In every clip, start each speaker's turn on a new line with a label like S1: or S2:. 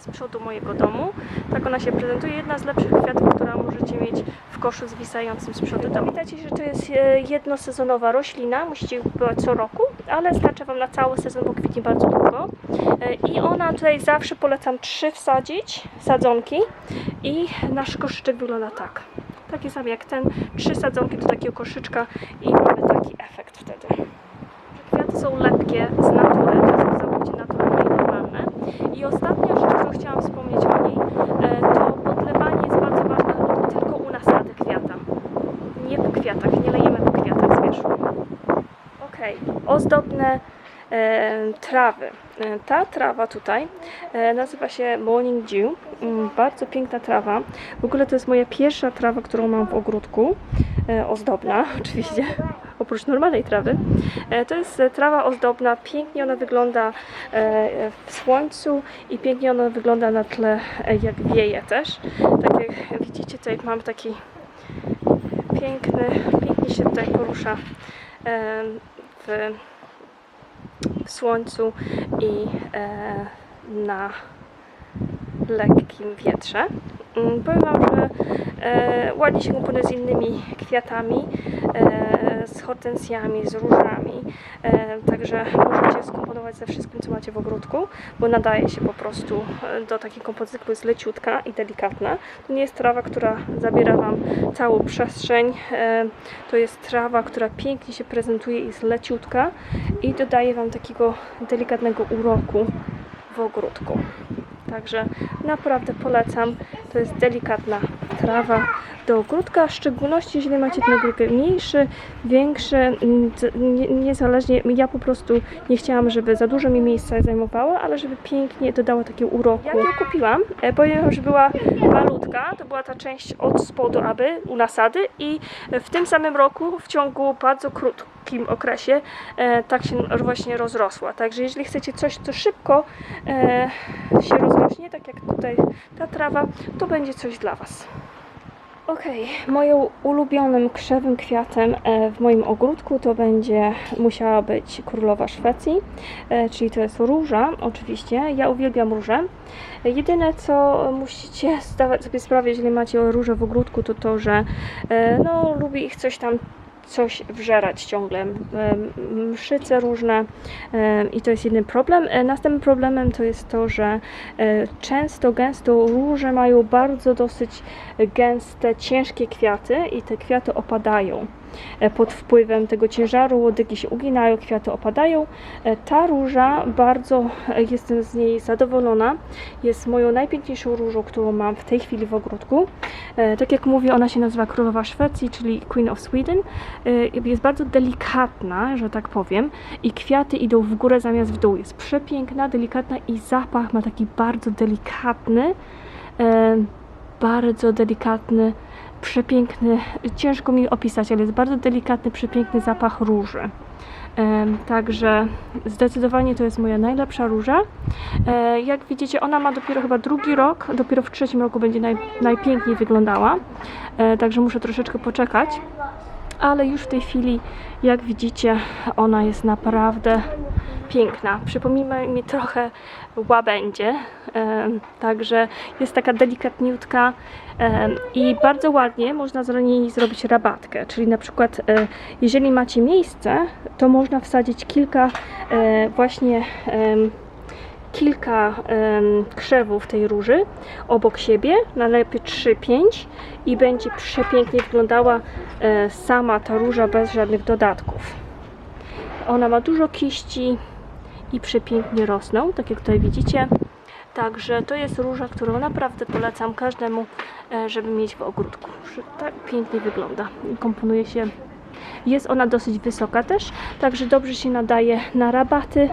S1: z przodu mojego domu. Tak ona się prezentuje. Jedna z lepszych kwiatów, która możecie mieć w koszu zwisającym z przodu. Pamiętajcie, że to jest e, jednosezonowa roślina, musicie ją kupować co roku, ale starczy Wam na cały sezon, bo kwitnie bardzo długo. E, I ona tutaj zawsze polecam trzy wsadzić, sadzonki i nasz koszyczek wygląda tak. Taki sam jak ten, trzy sadzonki do takiego koszyczka i mamy taki efekt wtedy. Kwiaty są lepkie z to są całkowicie naturalne i normalne. I ostatnia rzecz, którą chciałam wspomnieć o niej, e, to podlewanie jest bardzo ważne tylko u nasady kwiata. Nie po kwiatach, nie lejemy po kwiatach z wierzchu. Okej, trawy. E, ta trawa tutaj e, nazywa się Morning Dew. Mm, bardzo piękna trawa. W ogóle to jest moja pierwsza trawa, którą mam w ogródku. E, ozdobna, oczywiście, oprócz normalnej trawy. To jest trawa ozdobna. Pięknie ona wygląda w słońcu i pięknie ona wygląda na tle, jak wieje też. Tak jak widzicie, tutaj mam taki piękny, pięknie się tutaj porusza w, w słońcu i e, na lekkim wietrze. Mm, Powiem Wam, że e, ładnie się komponuje z innymi kwiatami, e, z hortensjami, z różami, e, także możecie skomponować ze wszystkim, co macie w ogródku, bo nadaje się po prostu e, do takiej kompozycji, bo jest leciutka i delikatna. To nie jest trawa, która zabiera Wam całą przestrzeń, e, to jest trawa, która pięknie się prezentuje i jest leciutka i dodaje Wam takiego delikatnego uroku w ogródku. Także naprawdę polecam. To jest delikatna trawa do ogródka, w szczególności jeżeli macie ten ogródek mniejszy, większy, mm, niezależnie. Ja po prostu nie chciałam, żeby za dużo mi miejsca zajmowała, ale żeby pięknie dodało takiego uroku. Jak ją kupiłam, e, powiem że była malutka, to była ta część od spodu aby u nasady i w tym samym roku w ciągu bardzo krótkim okresie e, tak się właśnie rozrosła. Także jeżeli chcecie coś, co szybko e, się rozrośnie, tak jak tutaj ta trawa, to będzie coś dla Was. Okej, moim ulubionym krzewym kwiatem e, w moim ogródku to będzie musiała być królowa Szwecji, e, czyli to jest róża, oczywiście. Ja uwielbiam róże. Jedyne co musicie zdawać sobie sprawę, jeżeli macie róże w ogródku, to to, że e, no, lubi ich coś tam coś wżerać ciągle, mszyce różne i to jest jeden problem. E, Następnym problemem to jest to, że e, często, gęsto róże mają bardzo dosyć gęste, ciężkie kwiaty i te kwiaty opadają e, pod wpływem tego ciężaru, łodygi się uginają, kwiaty opadają. Ta róża, bardzo jestem z niej zadowolona. Jest moją najpiękniejszą różą, którą mam w tej chwili w ogródku. Tak jak mówię, ona się nazywa Królowa Szwecji, czyli Queen of Sweden. E, Jest bardzo delikatna, że tak powiem, i kwiaty idą w górę zamiast w dół. Jest przepiękna, delikatna i zapach ma taki bardzo delikatny, e, bardzo delikatny, przepiękny, ciężko mi opisać, ale jest bardzo delikatny, przepiękny zapach róży. Em, Także zdecydowanie to jest moja najlepsza róża. Jak widzicie, ona ma dopiero chyba drugi rok, dopiero w trzecim roku będzie naj, najpiękniej wyglądała. Także muszę troszeczkę poczekać. Ale już w tej chwili, jak widzicie, ona jest naprawdę piękna. Przypomina mi trochę łabędzie, także jest taka delikatniutka i bardzo ładnie można z niej zrobić rabatkę, czyli na przykład e, jeżeli macie miejsce, to można wsadzić kilka e, właśnie kilka krzewów tej róży obok siebie, najlepiej 3-5 i będzie przepięknie wyglądała e, sama ta róża bez żadnych dodatków. Ona ma dużo kiści i przepięknie rosną, tak jak tutaj widzicie. Także to jest róża, którą naprawdę polecam każdemu, e, żeby mieć w ogródku. Tak pięknie wygląda. Komponuje się. Jest ona dosyć wysoka też, także dobrze się nadaje na rabaty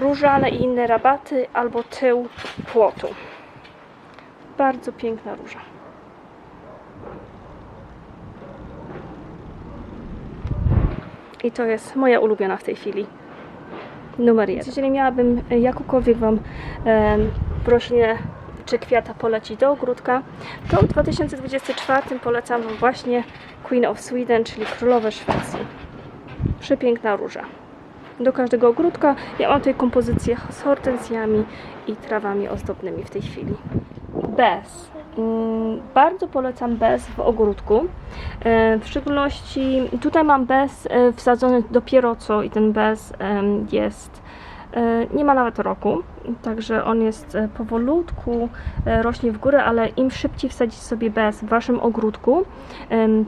S1: różane i inne rabaty albo tył płotu. Bardzo piękna róża. I to jest moja ulubiona w tej chwili. Numer jeden. Jeżeli miałabym e, jakąkolwiek Wam e, roślinę czy kwiata polecić do ogródka, to w 2024 polecam właśnie Queen of Sweden, czyli Królowę Szwecji. Przepiękna róża. Do każdego ogródka. Ja mam tutaj kompozycję z hortensjami i trawami ozdobnymi w tej chwili. Bez. Mm, Bardzo polecam bez w ogródku. E, W szczególności tutaj mam bez e, wsadzony dopiero co i ten bez jest nie ma nawet roku, także on jest e, powolutku, e, rośnie w górę, ale im szybciej wsadzić sobie bez w waszym ogródku,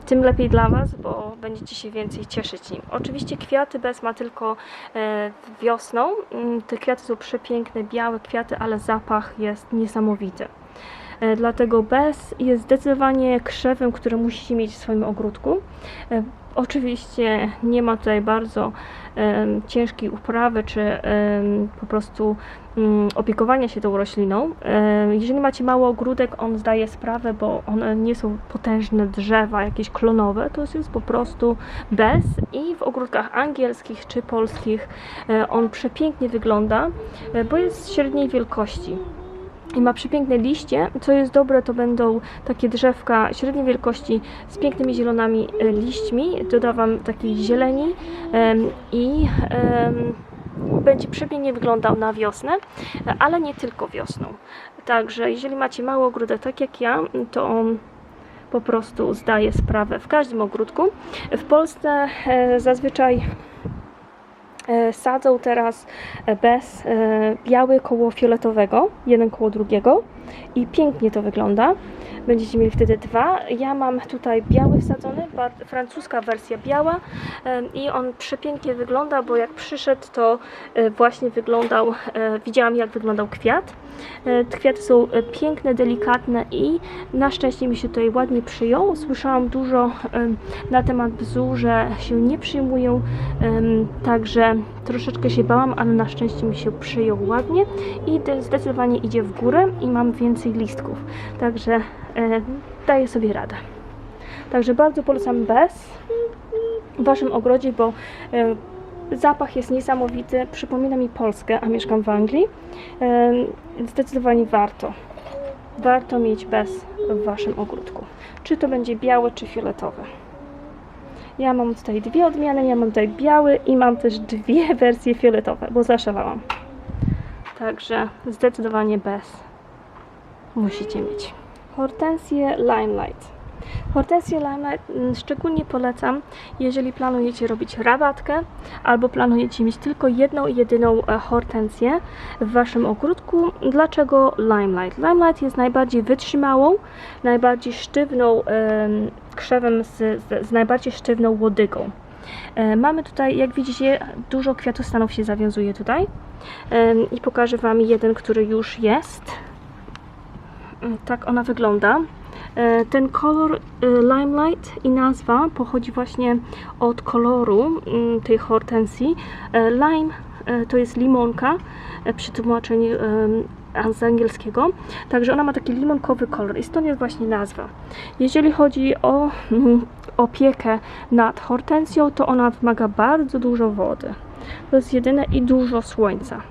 S1: tym lepiej dla was, bo będziecie się więcej cieszyć nim. Oczywiście kwiaty bez ma tylko e, wiosną. Mm, Te kwiaty są przepiękne, białe kwiaty, ale zapach jest niesamowity. E, Dlatego bez jest zdecydowanie krzewem, który musicie mieć w swoim ogródku. E, Oczywiście nie ma tutaj bardzo ciężkiej uprawy czy po prostu mm, opiekowania się tą rośliną. Jeżeli macie mały ogródek, on zdaje sprawę, bo one nie są potężne drzewa, jakieś klonowe, to jest po prostu bez i w ogródkach angielskich czy polskich e, on przepięknie wygląda, bo jest średniej wielkości i ma przepiękne liście. Co jest dobre, to będą takie drzewka średniej wielkości z pięknymi zielonymi e, liśćmi. Dodawam takiej zieleni i będzie przepięknie wyglądał na wiosnę, ale nie tylko wiosną. Także jeżeli macie mały ogródek, tak jak ja, to on po prostu zdaje sprawę w każdym ogródku. W Polsce e, zazwyczaj sadzą teraz e, bez e, biały koło fioletowego, jeden koło drugiego i pięknie to wygląda. Będziecie mieli wtedy dwa. Ja mam tutaj biały wsadzony, francuska wersja biała i on przepięknie wygląda, bo jak przyszedł to e, właśnie wyglądał, e, widziałam jak wyglądał kwiat. E, Kwiaty są piękne, delikatne i na szczęście mi się tutaj ładnie przyjął. Słyszałam dużo na temat bzu, że się nie przyjmują, także troszeczkę się bałam, ale na szczęście mi się przyjął ładnie i de- zdecydowanie idzie w górę i mam więcej listków, także e, daję sobie radę. Także bardzo polecam bez w Waszym ogrodzie, bo e, zapach jest niesamowity, przypomina mi Polskę, a mieszkam w Anglii. E, Zdecydowanie warto. Warto mieć bez w Waszym ogródku. Czy to będzie białe, czy fioletowe. Ja mam tutaj dwie odmiany, ja mam tutaj biały i mam też dwie wersje fioletowe, bo zaszalałam. Także zdecydowanie bez musicie mieć. Hortensje Limelight. Hortensję Limelight mm, szczególnie polecam, jeżeli planujecie robić rabatkę albo planujecie mieć tylko jedną jedyną e, hortensję w waszym ogródku. Dlaczego Limelight? Limelight jest najbardziej wytrzymałą, najbardziej sztywną em, krzewem z, z, najbardziej sztywną łodygą. E, Mamy tutaj, jak widzicie, dużo kwiatostanów się zawiązuje tutaj i pokażę Wam jeden, który już jest. Mm, Tak ona wygląda. E, Ten kolor e, Limelight i nazwa pochodzi właśnie od koloru tej hortensji. E, Lime to jest limonka, przetłumaczenie em, z angielskiego. Także ona ma taki limonkowy kolor i stąd jest właśnie nazwa. Jeżeli chodzi o mm, opiekę nad hortensją, to ona wymaga bardzo dużo wody. To jest jedyne i dużo słońca.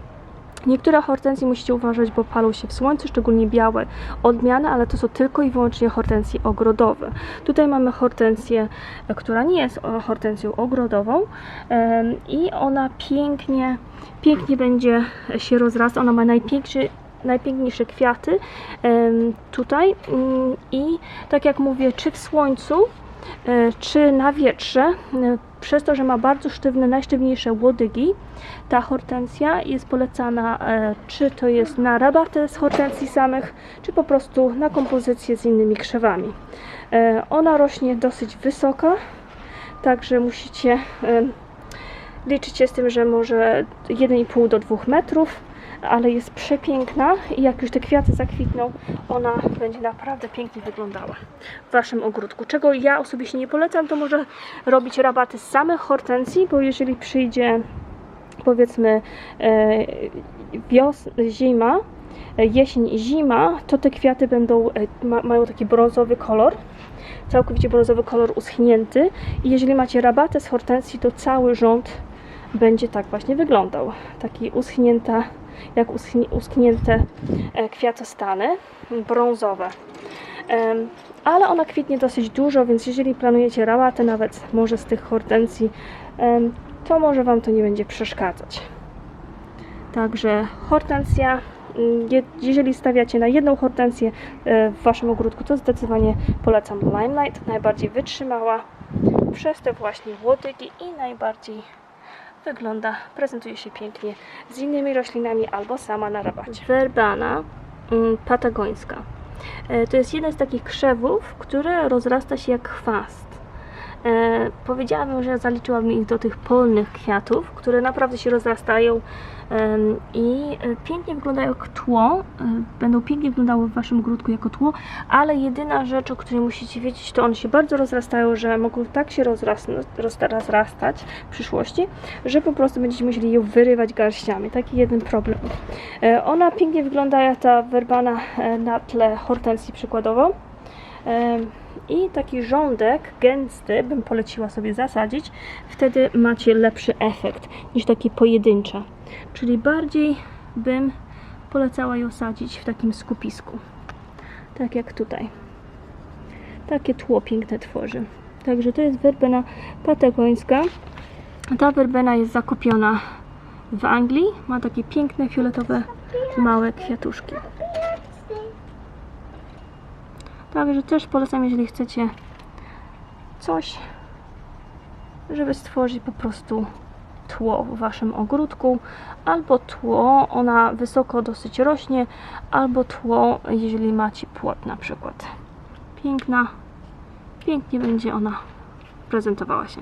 S1: Niektóre hortensje musicie uważać, bo palą się w słońcu, szczególnie białe odmiany, ale to są tylko i wyłącznie hortensje ogrodowe. Tutaj mamy hortensję, e, która nie jest e, hortensją ogrodową i ona pięknie, pięknie będzie się rozrasta. Ona ma najpiękniejsze kwiaty tutaj Mm, i tak jak mówię, czy w słońcu, czy na wietrze, e, przez to, że ma bardzo sztywne, najsztywniejsze łodygi, ta hortensja jest polecana, e, czy to jest na rabaty z hortensji samych, czy po prostu na kompozycję z innymi krzewami. E, Ona rośnie dosyć wysoka, także musicie e, liczyć się z tym, że może 1,5 do 2 metrów, ale jest przepiękna i jak już te kwiaty zakwitną, ona będzie naprawdę pięknie wyglądała w Waszym ogródku. Czego ja osobiście nie polecam, to może robić rabaty z samych hortensji, bo jeżeli przyjdzie powiedzmy e, wios, zima, e, jesień i zima, to te kwiaty będą, e, ma, mają taki brązowy kolor, całkowicie brązowy kolor uschnięty i jeżeli macie rabatę z hortensji, to cały rząd będzie tak właśnie wyglądał. Taki uschnięta, jak uschnie, uschnięte e, kwiatostany, brązowe. Ale ona kwitnie dosyć dużo, więc jeżeli planujecie rabatę nawet może z tych hortensji, to może Wam to nie będzie przeszkadzać. Także hortensja, mm, je- jeżeli stawiacie na jedną hortensję e, w Waszym ogródku, to zdecydowanie polecam Limelight, najbardziej wytrzymała przez te właśnie łodygi i najbardziej wygląda, prezentuje się pięknie z innymi roślinami albo sama na rabacie. Werbana mm, patagońska. E, To jest jeden z takich krzewów, który rozrasta się jak chwast. E, powiedziałabym, że zaliczyłabym ich do tych polnych kwiatów, które naprawdę się rozrastają em, i e, pięknie wyglądają jak tło. e, Będą pięknie wyglądały w waszym ogródku jako tło, ale jedyna rzecz, o której musicie wiedzieć, to one się bardzo rozrastają, że mogą tak się rozta- rozrastać w przyszłości, że po prostu będziecie musieli je wyrywać garściami. Taki jeden problem. E, Ona pięknie wygląda, ta werbana e, na tle hortensji przykładowo. I taki rządek gęsty bym poleciła sobie zasadzić, wtedy macie lepszy efekt niż takie pojedyncze. Czyli bardziej bym polecała ją sadzić w takim skupisku. Tak jak tutaj. Takie tło piękne tworzy. Także to jest werbena patagońska. Ta werbena jest zakupiona w Anglii. Ma takie piękne, fioletowe, małe kwiatuszki. Także też polecam, jeżeli chcecie coś, żeby stworzyć po prostu tło w waszym ogródku, albo tło, ona wysoko dosyć rośnie, albo tło, jeżeli macie płot na przykład. Piękna, pięknie będzie ona prezentowała się.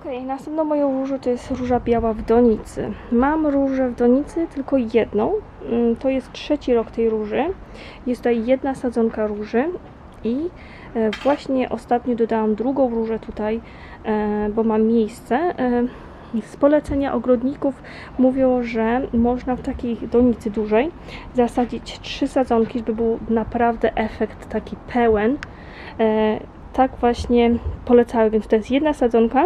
S1: Okej, następną moją różą to jest róża biała w donicy. Mam różę w donicy, tylko jedną. Mm, To jest trzeci rok tej róży. Jest tutaj jedna sadzonka róży i e, właśnie ostatnio dodałam drugą różę tutaj, e, bo mam miejsce. E, Z polecenia ogrodników mówią, że można w takiej donicy dużej zasadzić trzy sadzonki, żeby był naprawdę efekt taki pełen. Tak właśnie polecały, więc to jest jedna sadzonka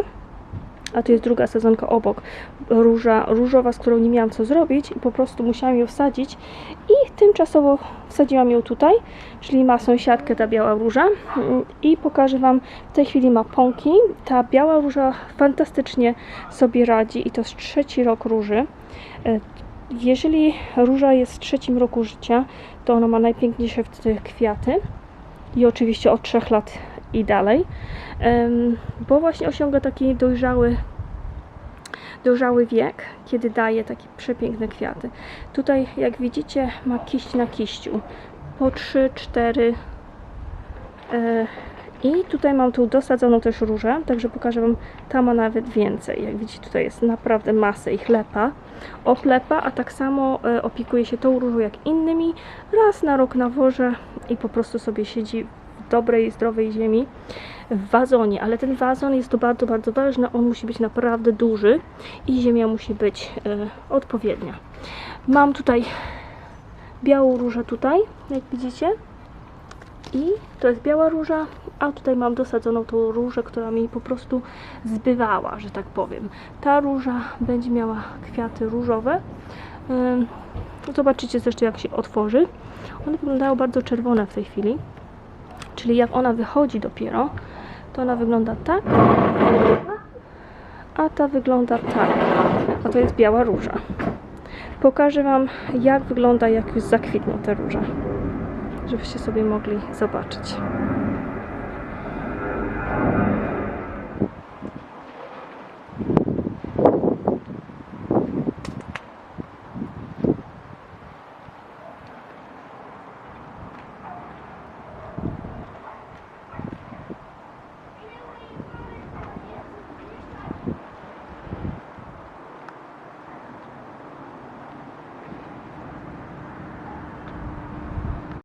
S1: a tu jest druga sezonka obok, róża różowa, z którą nie miałam co zrobić i po prostu musiałam ją wsadzić. I tymczasowo wsadziłam ją tutaj, czyli ma sąsiadkę ta biała róża. I pokażę Wam, w tej chwili ma pąki, ta biała róża fantastycznie sobie radzi i to jest trzeci rok róży. Jeżeli róża jest w trzecim roku życia, to ona ma najpiękniejsze kwiaty i oczywiście od trzech lat i dalej, bo właśnie osiąga taki dojrzały, dojrzały wiek, kiedy daje takie przepiękne kwiaty. Tutaj, jak widzicie, ma kiść na kiściu, po 3, 4 e, i tutaj mam tu dosadzoną też różę, także pokażę Wam, ta ma nawet więcej. Jak widzicie, tutaj jest naprawdę masę ich lepa, oplepa, a tak samo e, opiekuje się tą różą jak innymi, raz na rok nawożę i po prostu sobie siedzi dobrej, zdrowej ziemi w wazonie, ale ten wazon jest to bardzo, bardzo ważne. On musi być naprawdę duży i ziemia musi być e, odpowiednia. Mam tutaj białą różę tutaj, jak widzicie. I to jest biała róża, a tutaj mam dosadzoną tą różę, która mi po prostu zbywała, że tak powiem. Ta róża będzie miała kwiaty różowe. Zobaczycie zresztą jak się otworzy. One wyglądają bardzo czerwone w tej chwili. Czyli jak ona wychodzi dopiero, to ona wygląda tak, a ta wygląda tak. A to jest biała róża. Pokażę Wam, jak wygląda, jak już zakwitną te róże, żebyście sobie mogli zobaczyć.